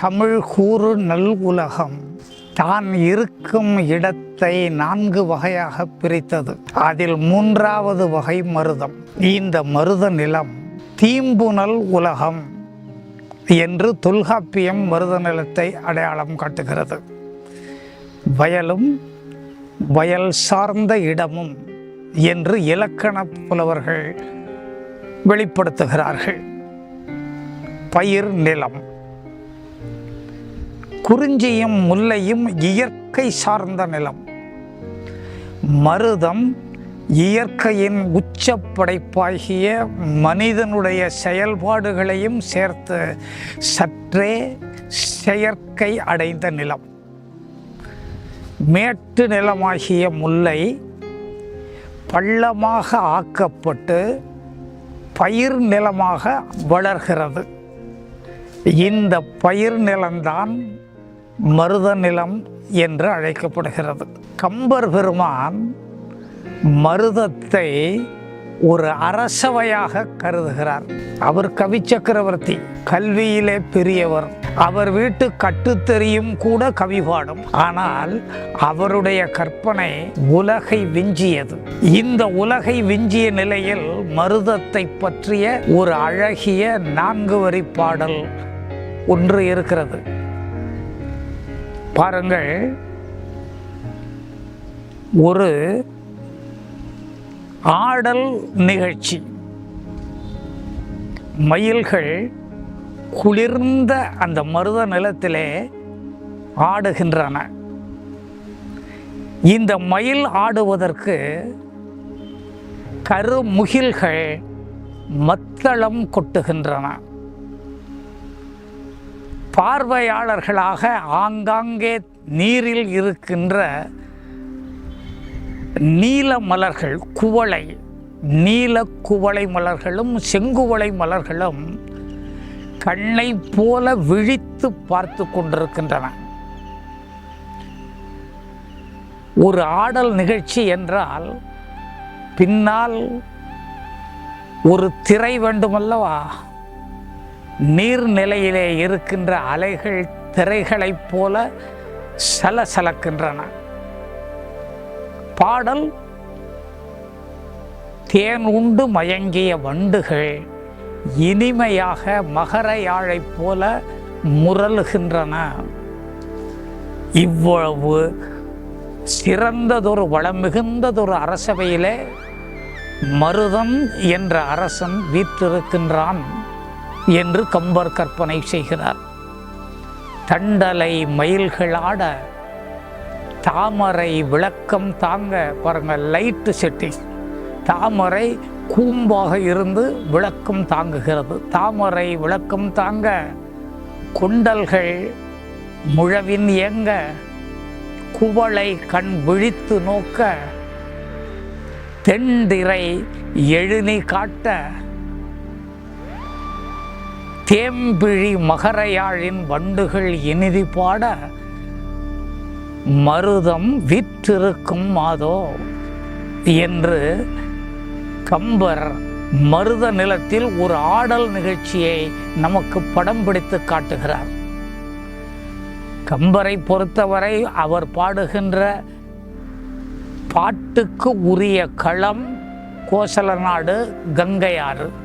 தமிழ் கூறு நல் உலகம். தான் இருக்கும் இடத்தை நான்கு வகையாக பிரித்தது. அதில் மூன்றாவது வகை மருதம். இந்த மருத நிலம். தீம்புணல் உலகம் என்று தொல்காப்பியம் மருத நிலத்தை அடையாளம் காட்டுகிறது. வயலும் வயல் சார்ந்த இடமும் என்று இலக்கண புலவர்கள் வெளிப்படுத்துகிறார்கள். பயிர் நிலம். குறிஞ்சியும் முல்லையும் இயற்கை சார்ந்த நிலம். மருதம் இயற்கையின் உச்சப்படைப்பாகிய மனிதனுடைய செயல்பாடுகளையும் சேர்த்து சற்றே செயற்கை அடைந்த நிலம். மேட்டு நிலமாகிய முல்லை பள்ளமாக ஆக்கப்பட்டு பயிர் நிலமாக வளர்கிறது. இந்த பயிர் நிலம்தான் மருத நிலம் என்று அழைக்கப்படுகிறது. கம்பர் பெருமான் மருதத்தை ஒரு அரசவையாக கருதுகிறார். அவர் கவி சக்கரவர்த்தி கல்வியிலே பெரியவர். அவர் வீட்டு கட்டுத்தெறியும் கூட கவி பாடும். ஆனால் அவருடைய கற்பனை உலகை விஞ்சியது. இந்த உலகை விஞ்சிய நிலையில் மருதத்தை பற்றிய ஒரு அழகிய நான்கு வரி பாடல் ஒன்று இருக்கிறது. பாருங்கள். ஒரு ஆடல் நிகழ்ச்சி. மயில்கள் குளிர்ந்த அந்த மருத நிலத்திலே ஆடுகின்றன. இந்த மயில் ஆடுவதற்கு கருமுகில்கள் மத்தளம் கொட்டுகின்றன. பார்வையாளர்களாக ஆங்காங்கே நீரில் இருக்கின்ற நீல மலர்கள் குவளை நீல குவளை மலர்களும் செங்குவளை மலர்களும் கண்ணை போல விழித்து பார்த்து கொண்டிருக்கின்றன. ஒரு ஆடல் நிகழ்ச்சி என்றால் பின்னால் ஒரு திரை வேண்டுமல்லவா? நீர்நிலையிலே இருக்கின்ற அலைகள் திரைகளைப் போல சலசலக்கின்றன. பாடல் தேன் உண்டு மயங்கிய வண்டுகள் இனிமையாக மகர யாழைப் போல முரலுகின்றன இவ்வளவு சிறந்ததொரு வளம் மிகுந்ததொரு அரசவையிலே மருதம் என்ற அரசன் வீற்றிருக்கின்றான். என்று கம்பர் கற்பனை செய்கிறார். தண்டலை மயில்களாட தாமரை விளக்கம் தாங்க பாருங்க லைட்டு செட்டிங் தாமரை கூம்பாக இருந்து விளக்கம் தாங்குகிறது. தாமரை விளக்கம் தாங்க குண்டல்கள் முழவின் இயங்க குவளை கண் விழித்து நோக்க தெண்டிரை எழுநி காட்ட தேம்பிழி மகரையாழின் வண்டுகள் இனிதி பாட மருதம் விற்றிருக்கும் மாதோ? என்று கம்பர் மருத நிலத்தில் ஒரு ஆடல் நிகழ்ச்சியை நமக்கு படம் பிடித்து காட்டுகிறார். கம்பரை பொறுத்தவரை அவர் பாடுகின்ற பாட்டுக்கு உரிய களம் கோசல நாடு கங்கையாறு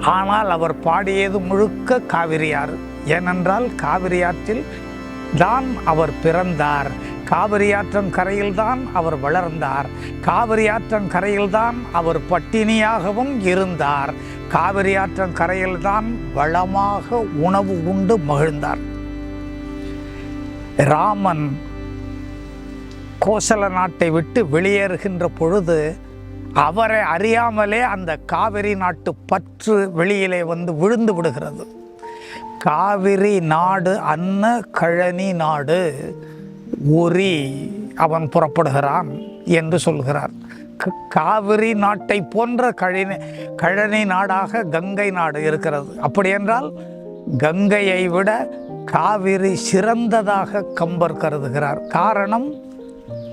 ஆனால் அவர் பாடியது முழுக்க காவிரியாறு. ஏனென்றால் காவிரியாற்றில் தான் அவர் பிறந்தார். காவிரியாற்றம் கரையில்தான் அவர் வளர்ந்தார். காவிரியாற்றம் கரையில்தான் அவர் பட்டினியாகவும் இருந்தார். காவிரியாற்றன் கரையில்தான் வளமாக உணவு உண்டு மகிழ்ந்தார். ராமன் கோசல நாட்டை விட்டு வெளியேறுகின்ற பொழுது அவரை அறியாமலே அந்த காவிரி நாட்டு பற்று வெளியிலே வந்து விழுந்து விடுகிறது. காவிரி நாடு அன்ன கழனி நாடு ஒரி அவன் புறப்படுகிறான் என்று சொல்கிறார். க- காவிரி நாட்டை போன்ற கழனி கழனி நாடாக கங்கை நாடு இருக்கிறது. அப்படி என்றால் கங்கையை விட காவிரி சிறந்ததாக கம்பர் கருதுகிறார். காரணம்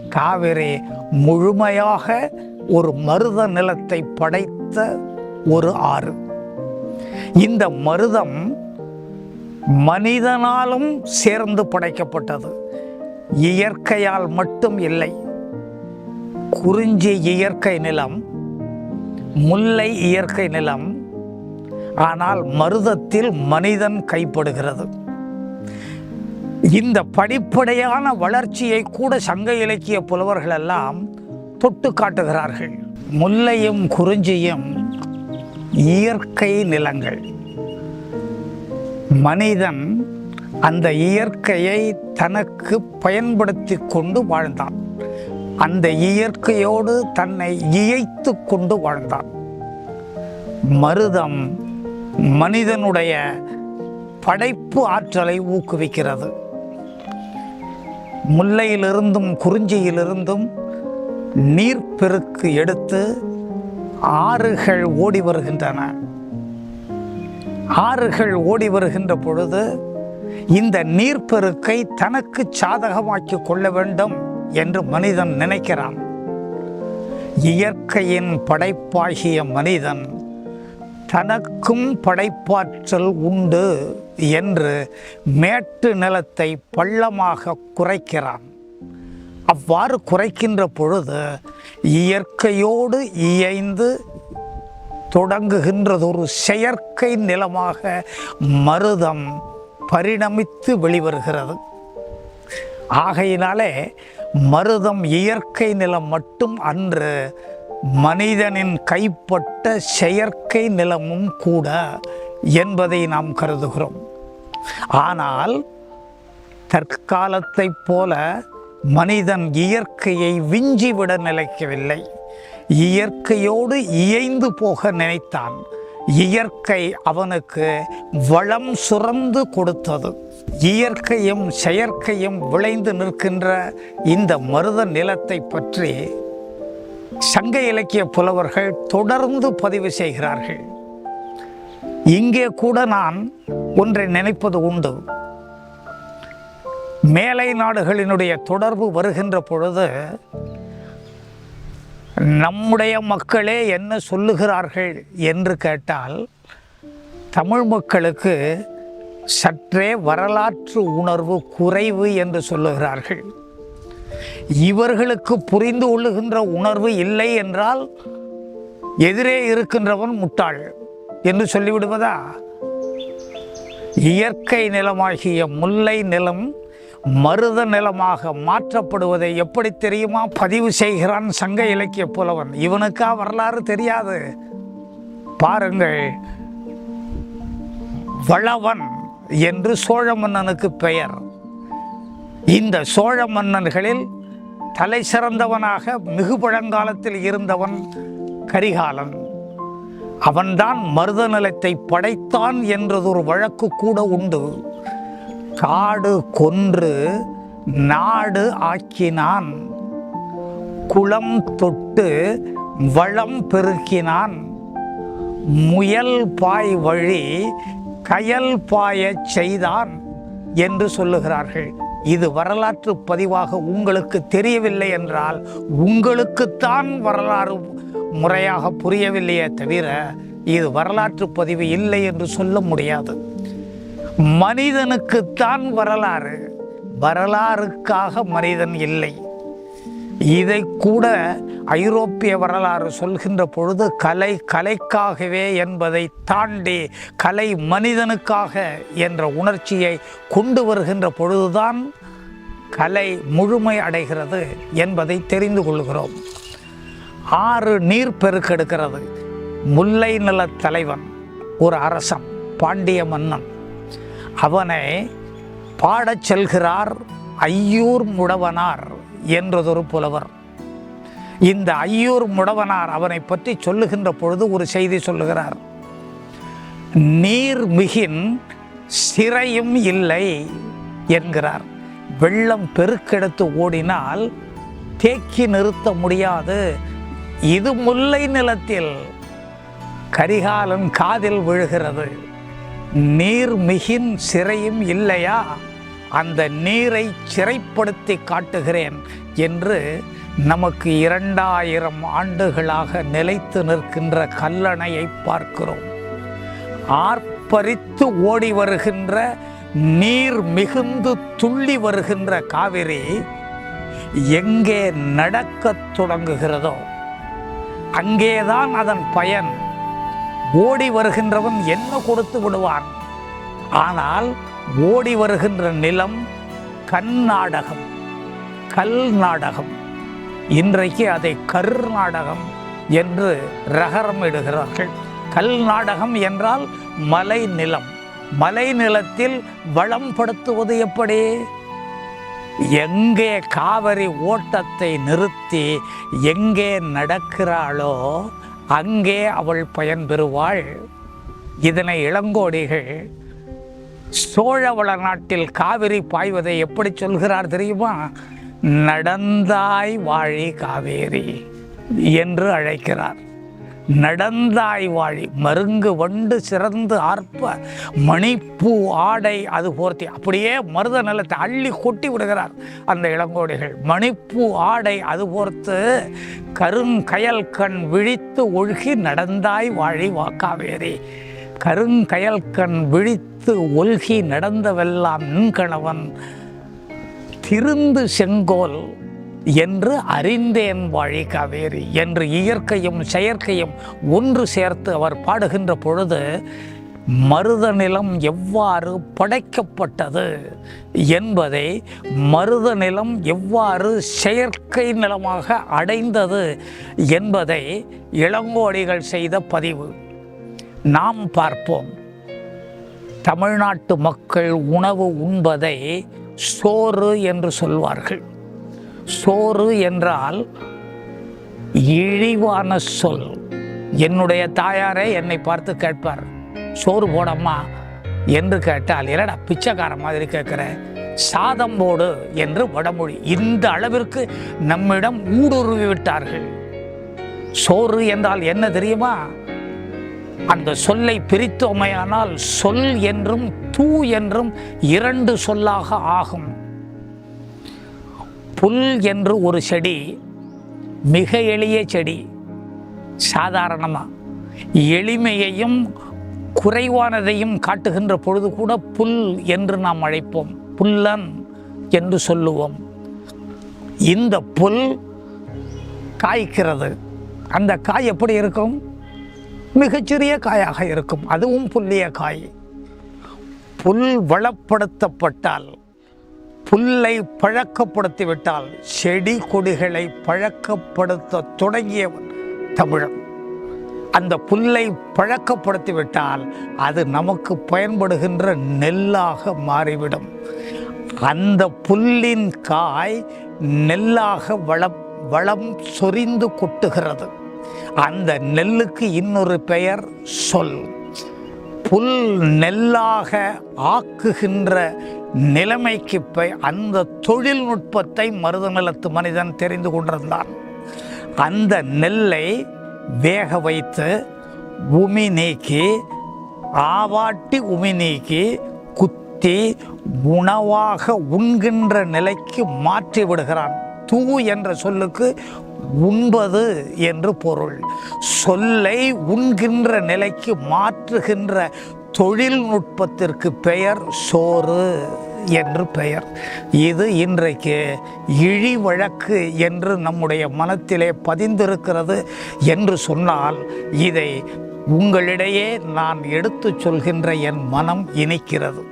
காவிரி முழுமையாக ஒரு மருத நிலத்தை படைத்த ஒரு ஆறு. இந்த மருதம் மனிதனாலும் சேர்ந்து படைக்கப்பட்டது. இயற்கையால் மட்டும் இல்லை. குறிஞ்சி இயற்கை நிலம் முல்லை இயற்கை நிலம் ஆனால் மருதத்தில் மனிதன் கைப்படுகிறது. இந்த படிப்படையான வளர்ச்சியை கூட சங்க இலக்கிய புலவர்கள் எல்லாம் தொட்டு காட்டுகிறார்கள். முல்லையும் குறிஞ்சியும் இயற்கை நிலங்கள். மனிதன் அந்த இயற்கையை தனக்கு பயன்படுத்தி கொண்டு வாழ்ந்தான். அந்த இயற்கையோடு தன்னை இயைத்து கொண்டு வாழ்ந்தான். மருதம் மனிதனுடைய படைப்பு ஆற்றலை ஊக்குவிக்கிறது. முல்லையிலிருந்தும் குறிஞ்சியிலிருந்தும் நீர்ப்பெருக்கு எடுத்து ஆறுகள் ஓடி வருகின்றன. ஆறுகள் ஓடி வருகின்ற பொழுது இந்த நீர்ப்பெருக்கை தனக்கு சாதகமாக்கி கொள்ள வேண்டும் என்று மனிதன் நினைக்கிறான். இயற்கையின் படைப்பாகிய மனிதன் தனக்கும் படைப்பாற்றல் உண்டு என்று மேட்டு நிலத்தை பள்ளமாக குறைக்கிறான். அவ்வாறு குறைக்கின்ற பொழுது இயற்கையோடு இயைந்து தொடங்குகின்றதொரு செயற்கை நிலமாக மருதம் பரிணமித்து வெளிவருகிறது. ஆகையினாலே மருதம் இயற்கை நிலம் மட்டும் அன்று மனிதனின் கைப்பட்ட செயற்கை நிலமும் கூட என்பதை நாம் கருதுகிறோம். ஆனால் தற்காலத்தைப் போல மனிதன் இயற்கையை விஞ்சிவிட நிலைக்கவில்லை இயற்கையோடு இயைந்து போக நினைத்தான். இயற்கை அவனுக்கு வளம் சுரந்து கொடுத்தது. இயற்கையும் செயற்கையும் விளைந்து நிற்கின்ற இந்த மருத நிலத்தை பற்றி சங்க இலக்கிய புலவர்கள் தொடர்ந்து பதிவு செய்கிறார்கள். இங்கே கூட நான் ஒன்றை நினைப்பது உண்டு. மேலை நாடுகளினுடைய தொடர்பு வருகின்ற பொழுது நம்முடைய மக்களே என்ன சொல்லுகிறார்கள் என்று கேட்டால் தமிழ் மக்களுக்கு சற்றே வரலாற்று உணர்வு குறைவு என்று சொல்லுகிறார்கள். இவர்களுக்கு புரிந்து கொள்ளுகின்ற உணர்வு இல்லை என்றால் எதிரே இருக்கின்றவன் முட்டாள் என்று சொல்லிவிடுவதா? இயற்கை நிலமாகிய முல்லை நிலம் மருத நிலமாக மாற்றப்படுவதை எப்படி தெரியுமா? பதிவு செய்கிறான் சங்க இலக்கிய புலவன். இவனுக்கா வரலாறு தெரியாது. பாருங்கள். வளவன் என்று சோழ மன்னனுக்கு பெயர். இந்த சோழ மன்னன்களில் தலை சிறந்தவனாக மிகு பழங்காலத்தில் இருந்தவன் கரிகாலன். அவன்தான் மருத நிலத்தை படைத்தான் என்றதொரு வழக்கு கூட உண்டு. காடு கொன்று நாடு ஆக்கினான். குளம் தொட்டு வளம் பெருக்கினான். முயல் பாய் வழி கயல் பாயச் செய்தான் என்று சொல்லுகிறார்கள். இது வரலாற்று பதிவாக உங்களுக்கு தெரியவில்லை என்றால் உங்களுக்குத்தான் வரலாறு முறையாக புரியவில்லையே தவிர இது வரலாற்று பதிவு இல்லை என்று சொல்ல முடியாது. மனிதனுக்குத்தான் வரலாறு. வரலாறுக்காக மனிதன் இல்லை. இதை கூட ஐரோப்பிய வரலாறு சொல்கின்ற பொழுது கலை கலைக்காகவே என்பதை தாண்டி கலை மனிதனுக்காக என்ற உணர்ச்சியை கொண்டு வருகின்ற பொழுதுதான் கலை முழுமை அடைகிறது என்பதை தெரிந்து கொள்கிறோம். ஆறு நீர் பெருக்கெடுக்கிறது. முல்லை நிலத் தலைவன் ஒரு அரசன் பாண்டிய மன்னன். அவனை பாடச் செல்கிறார் ஐயூர் முடவனார் என்றதொரு புலவர். இந்த ஐயூர் முடவனார் அவனை பற்றி சொல்லுகின்ற பொழுது ஒரு செய்தி சொல்லுகிறார். நீர் மிகின் சிறையும் இல்லை என்கிறார். வெள்ளம் பெருக்கெடுத்து ஓடினால் தேக்கி நிறுத்த முடியாது. இது முல்லை நிலத்தில் கரிகாலன் காதில் விழுகிறது. நீர் மிகின் சிறையும் இல்லையா? அந்த நீரை சிறைப்படுத்தி காட்டுகிறேன் என்று நமக்கு இரண்டாயிரம் ஆண்டுகளாக நிலைத்து நிற்கின்ற கல்லணையை பார்க்கிறோம். ஆர்ப்பரித்து ஓடி வருகின்ற நீர் மிகுந்து துள்ளி வருகின்ற காவிரி எங்கே நடக்கத் தொடங்குகிறதோ அங்கேதான் அதன் பயன். ஓடி வருகின்றவன் என்ன கொடுத்து விடுவான்? ஆனால் ஓடி வருகின்ற நிலம் கண் நாடகம் கல் நாடகம். இன்றைக்கு அதை கர்நாடகம் என்று ரகரம் இடுகிறார்கள். கல் நாடகம் என்றால் மலை நிலம். மலை நிலத்தில் வளம்படுத்துவது எப்படி? எங்கே காவிரி ஓட்டத்தை நிறுத்தி எங்கே நடக்கிறாளோ அங்கே அவள் பயன்பெறுவாள் இதனை இளங்கோடிகள் சோழவள நாட்டில் காவிரி பாய்வதை எப்படி சொல்கிறார் தெரியுமா? நடந்தாய் வாழி காவேரி என்று அழைக்கிறார். நடந்தாய் வாழி. மருங்கு வண்டு சிறந்து ஆர்ப்ப. மணிப்பூ ஆடை அது போர்த்தி. அப்படியே மருத நிலத்தை அள்ளி கொட்டி விடுகிறார் அந்த இளங்கோடிகள். மணிப்பூ ஆடை அது போர்த்து கருங்கயல் கண் விழித்து ஒழுகி நடந்தாய் வாழி வாக்காவேரி. கருங்கயல் கண் விழித்து ஒல்கி நடந்தவெல்லாம் நின்கணவன். திருந்து செங்கோல் என்று அறிந்தேன் வாழி காவேரி என்று இயற்கையும் செயற்கையும் ஒன்று சேர்த்து அவர் பாடுகின்ற பொழுது மருத நிலம் எவ்வாறு படைக்கப்பட்டது என்பதை மருத நிலம் எவ்வாறு செயற்கை நிலமாக அடைந்தது என்பதை இளங்கோடிகள் செய்த பதிவு. நாம் பார்ப்போம். தமிழ்நாட்டு மக்கள் உணவு உண்பதை சோறு என்று சொல்வார்கள். சோறு என்றால் இழிவான சொல். என்னுடைய தாயாரே என்னை பார்த்து கேட்பார். சோறு போடம்மா என்று கேட்டால் என்னடா பிச்சைக்கார மாதிரி கேட்குற? சாதம் போடு என்று வடமொழி. இந்த அளவிற்கு நம்மிடம் ஊடுருவி விட்டார்கள் சோறு என்றால் என்ன தெரியுமா? அந்த சொல்லை பிரித்தோமையானால் சொல் என்றும் தூ என்றும் இரண்டு சொல்லாக ஆகும். புல் என்று ஒரு செடி மிக எளிய செடி சாதாரணமாக எளிமையையும் குறைவானதையும் காட்டுகின்ற பொழுது கூட புல் என்று நாம் அழைப்போம். புல்லன் என்று சொல்லுவோம். இந்த புல் காய்க்கிறது. அந்த காய் எப்படி இருக்கும்? மிகச்சிறிய காயாக இருக்கும். அதுவும் புல்லிய காய். புல் வளப்படுத்தப்பட்டால் புல்லை பழக்கப்படுத்திவிட்டால் செடி கொடிகளை பழக்கப்படுத்த தொடங்கியவன் தமிழன். அந்த புல்லை பழக்கப்படுத்திவிட்டால் அது நமக்கு பயன்படுகின்ற நெல்லாக மாறிவிடும். அந்த புல்லின் காய் நெல்லாக வளம் வளம் சொரிந்து கொட்டுகிறது. அந்த நெல்லுக்கு இன்னொரு பெயர் சொல். புல் நெல்லாக ஆக்குகின்ற நிலைமைக்கு அந்த தொழில்நுட்பத்தை மருத நிலத்து மனிதன் தெரிந்து கொண்டிருந்தான். அந்த நெல்லை வேக வைத்து உமி நீக்கி ஆவாட்டி உமி நீக்கி குத்தி உணவாக உண்கின்ற நிலைக்கு மாற்றி விடுகிறான். தூ என்ற சொல்லுக்கு உண்பது என்று பொருள். சொல்லை உண்கின்ற நிலைக்கு மாற்றுகின்ற தொழில்நுட்பத்திற்கு பெயர் சோறு என்று பெயர். இது இன்றைக்கு இழி வழக்கு என்று நம்முடைய மனத்திலே பதிந்திருக்கிறது என்று சொன்னால் இதை உங்களிடையே நான் எடுத்துச் சொல்கின்ற என் மனம் இனிக்கிறது.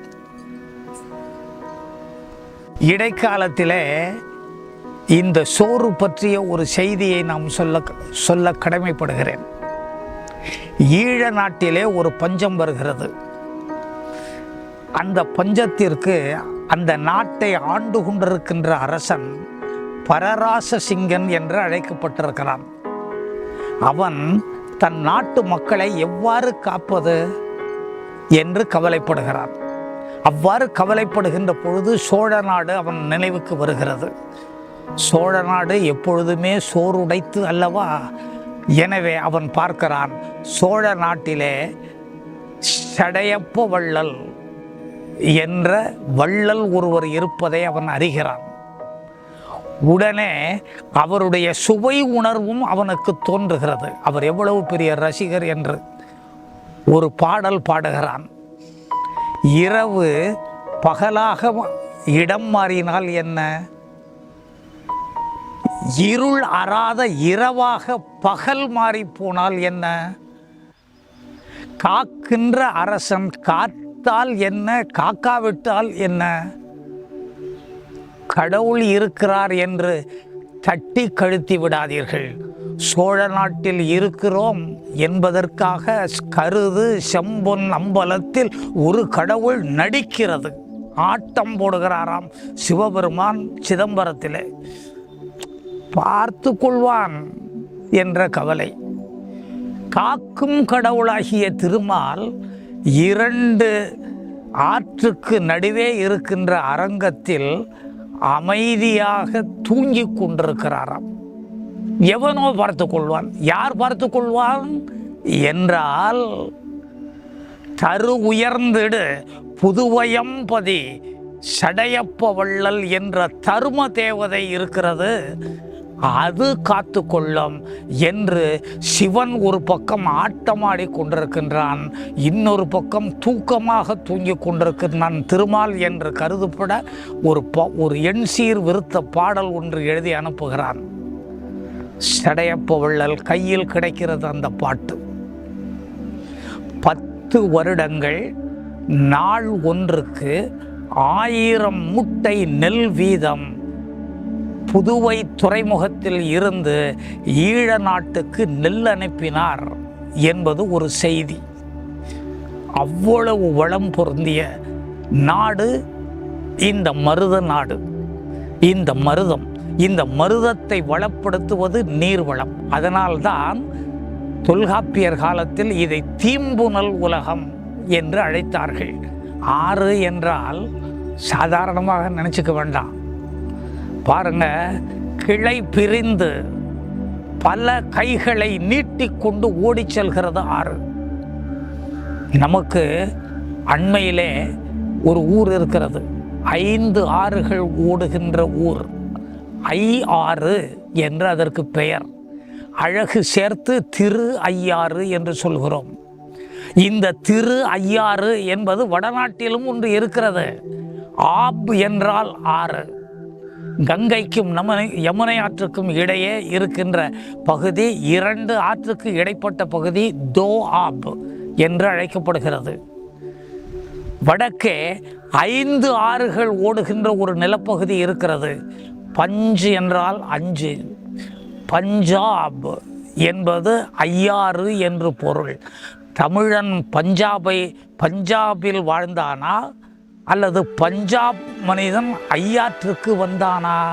இடைக்காலத்திலே இந்த சோறு பற்றிய ஒரு செய்தியை நாம் சொல்ல சொல்ல கடமைப்படுகிறேன். ஈழ நாட்டிலே ஒரு பஞ்சம் வருகிறது. அந்த பஞ்சத்திற்கு அந்த நாட்டை ஆண்டு கொண்டிருக்கின்ற அரசன் பரராச சிங்கன் என்று அழைக்கப்பட்டிருக்கிறான். அவன் தன் நாட்டு மக்களை எவ்வாறு காப்பது என்று கவலைப்படுகிறான். அவ்வாறு கவலைப்படுகின்ற பொழுது சோழ நாடு அவன் நினைவுக்கு வருகிறது. சோழ நாடு எப்பொழுதுமே சோறுடைத்து அல்லவா? எனவே அவன் பார்க்கிறான் சோழ நாட்டிலே சடையப்ப வள்ளல் என்ற வள்ளல் ஒருவர் இருப்பதை அவன் அறிகிறான். உடனே அவருடைய சுவை உணர்வும் அவனுக்கு தோன்றுகிறது. அவர் எவ்வளவு பெரிய ரசிகர் என்று ஒரு பாடல் பாடுகிறான். இரவு பகலாக இடம் மாறினால் என்ன? இருள் அறாத இரவாக பகல் மாறி போனால் என்ன? காக்கின்ற அரசன் காத்தால் என்ன காக்காவிட்டால் என்ன? கடவுள் இருக்கிறார் என்று தட்டி கழுத்தி விடாதீர்கள். சோழ நாட்டில் இருக்கிறோம் என்பதற்காக கருது செம்பொன் அம்பலத்தில் ஒரு கடவுள் நடிக்கிறது. ஆட்டம் போடுகிறாராம் சிவபெருமான் சிதம்பரத்திலே. பார்த்து கொள்வான் என்ற கவலை. காக்கும் கடவுளாகிய திருமால் இரண்டு ஆற்றுக்கு நடுவே இருக்கின்ற அரங்கத்தில் அமைதியாக தூங்கிக் கொண்டிருக்கிறாராம். எவனோ பார்த்து கொள்வான். யார் பார்த்து கொள்வான்? என்றால் தரு உயர்ந்திடு புதுவயம்பதி சடையப்ப வள்ளல் என்ற தரும தேவதை இருக்கிறது. அது காத்து கொள்ளும் என்று சிவன் ஒரு பக்கம் ஆட்டமாடி கொண்டிருக்கின்றான் இன்னொரு பக்கம் தூக்கமாக தூங்கிக் கொண்டிருக்கின்றான். திருமால் என்று கருதப்பட ஒரு ப ஒரு எண்சீர் விருத்த பாடல் ஒன்று எழுதி அனுப்புகிறான். சடையப்பவள்ளல் கையில் கிடைக்கிறது அந்த பாட்டு. பத்து வருடங்கள் நாள் ஒன்றுக்கு ஆயிரம் முட்டை நெல் வீதம். புதுவை துறைமுகத்தில் இருந்து ஈழ நாட்டுக்கு நெல் அனுப்பினார் என்பது ஒரு செய்தி. அவ்வளவு வளம் பொருந்திய நாடு இந்த மருத நாடு. இந்த மருதம் இந்த மருதத்தை வளப்படுத்துவது நீர்வளம். அதனால்தான் தொல்காப்பியர் காலத்தில் இதை தீம்புனல் உலகம் என்று அழைத்தார்கள். ஆறு என்றால் சாதாரணமாக நினச்சிக்க வேண்டாம். பாருங்க கிளை பிரிந்து பல கைகளை நீட்டிக்கொண்டு ஓடிச் செல்கிறது ஆறு. நமக்கு அண்மையிலே ஒரு ஊர் இருக்கிறது. ஐந்து ஆறுகள் ஓடுகின்ற ஊர். ஐ ஆறு என்று அதற்கு பெயர். அழகு சேர்த்து திரு ஐயாறு என்று சொல்கிறோம். இந்த திரு ஐயாறு என்பது வடநாட்டிலும் ஒன்று இருக்கிறது. ஆப் என்றால் ஆறு. கங்கைக்கும் நமனை யமுனை ஆற்றுக்கும் இடையே இருக்கின்ற பகுதி இரண்டு ஆற்றுக்கு இடைப்பட்ட பகுதி தோ ஆப் என்று அழைக்கப்படுகிறது. வடக்கே ஐந்து ஆறுகள் ஓடுகின்ற ஒரு நிலப்பகுதி இருக்கிறது. பஞ்சு என்றால் அஞ்சு. பஞ்சாப் என்பது ஐயாறு என்று பொருள். தமிழன் பஞ்சாபை பஞ்சாபில் வாழ்ந்தானா? அல்லது பஞ்சாப் மனிதன் ஐயாற்றுக்கு வந்தானா?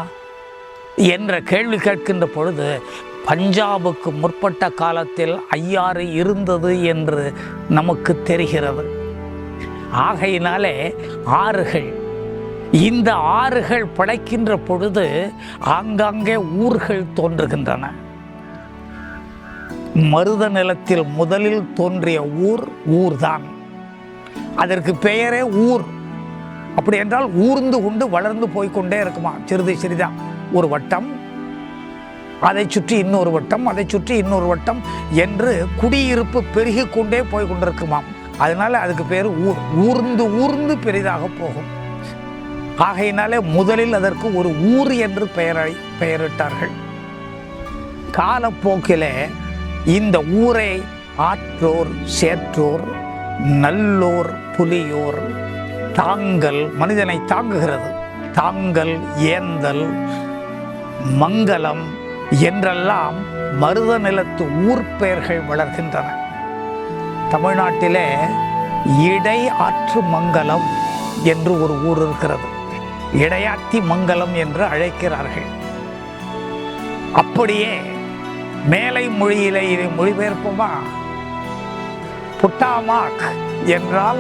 என்ற கேள்வி கேட்கின்ற பொழுது பஞ்சாபுக்கு முற்பட்ட காலத்தில் ஐயாறு இருந்தது என்று நமக்கு தெரிகிறது. ஆகையினாலே ஆறுகள். இந்த ஆறுகள் படைக்கின்ற பொழுது ஆங்காங்கே ஊர்கள் தோன்றுகின்றன. மருத நிலத்தில் முதலில் தோன்றிய ஊர் ஊர்தான். அதற்கு பெயரே ஊர். அப்படி என்றால் ஊர்ந்து கொண்டு வளர்ந்து போய்க்கொண்டே இருக்குமா? சிறிது சிறிதா. ஒரு வட்டம். அதை சுற்றி இன்னொரு வட்டம். அதை சுற்றி இன்னொரு வட்டம் என்று குடியிருப்பு பெருகி கொண்டே போய் கொண்டிருக்குமாம். அதனால அதுக்கு பேர் ஊர். ஊர்ந்து ஊர்ந்து பெரிதாக போகும். ஆகையினாலே முதலில் அதற்கு ஒரு ஊர் என்று பெயரை பெயரிட்டார்கள். காலப்போக்கிலே இந்த ஊரை ஆற்றோர் சேற்றோர் நல்லோர் புலியோர் தாங்கல் மனிதனை தாங்குகிறது. தாங்கல் ஏந்தல் மங்கலம் என்றெல்லாம் மருத நிலத்து ஊர் பெயர்கள் வளர்கின்றன. தமிழ்நாட்டிலே இடை ஆற்று மங்கலம் என்று ஒரு ஊர் இருக்கிறது. இடையாத்தி மங்கலம் என்று அழைக்கிறார்கள். அப்படியே மேலை மொழியிலே இதை மொழிபெயர்ப்போமா? புட்டாமாக் என்றால்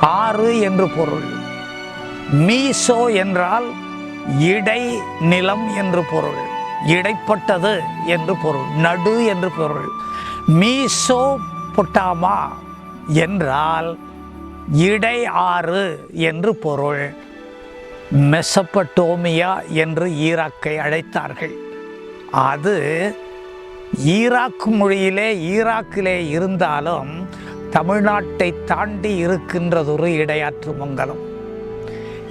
ஆறு என்று பொருள். மீசோ என்றால் இடை நிலம் என்று பொருள். இடைப்பட்டது என்று பொருள். நடு என்று பொருள். மீசோ புட்டாமா என்றால் இடை ஆறு என்று பொருள். மெசப்பட்டோமியா என்று ஈராக்கை அழைத்தார்கள். அது ஈராக் மொழியிலே ஈராக்கிலே இருந்தாலும் தமிழ்நாட்டை தாண்டி இருக்கின்றதொரு இடையாற்று மங்கலம்.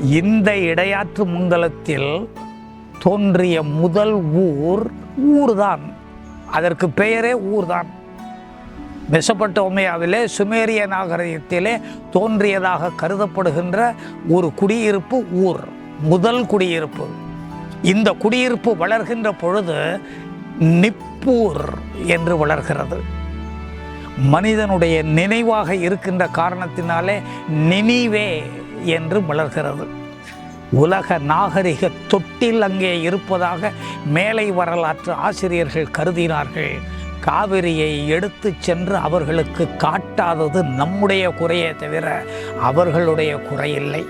இந்த இடையாற்று மங்கலத்தில் தோன்றிய முதல் ஊர் ஊர்தான். அதற்கு பெயரே ஊர்தான். மெசபட்டோமியாவிலே சுமேரிய நாகரிகத்திலே தோன்றியதாக கருதப்படுகின்ற ஒரு குடியிருப்பு ஊர் முதல் குடியிருப்பு. இந்த குடியிருப்பு வளர்கின்ற பொழுது நிப்பூர் என்று வளர்கிறது. மனிதனுடைய நினைவாக இருக்கின்ற காரணத்தினாலே நினிவே என்று வளர்கிறது உலக நாகரிக தொட்டில் அங்கே இருப்பதாக மேலை வரலாற்று ஆசிரியர்கள் கருதினார்கள். காவிரியை எடுத்துச் சென்று அவர்களுக்கு காட்டாதது நம்முடைய குறையே தவிர அவர்களுடைய குறையில்லை.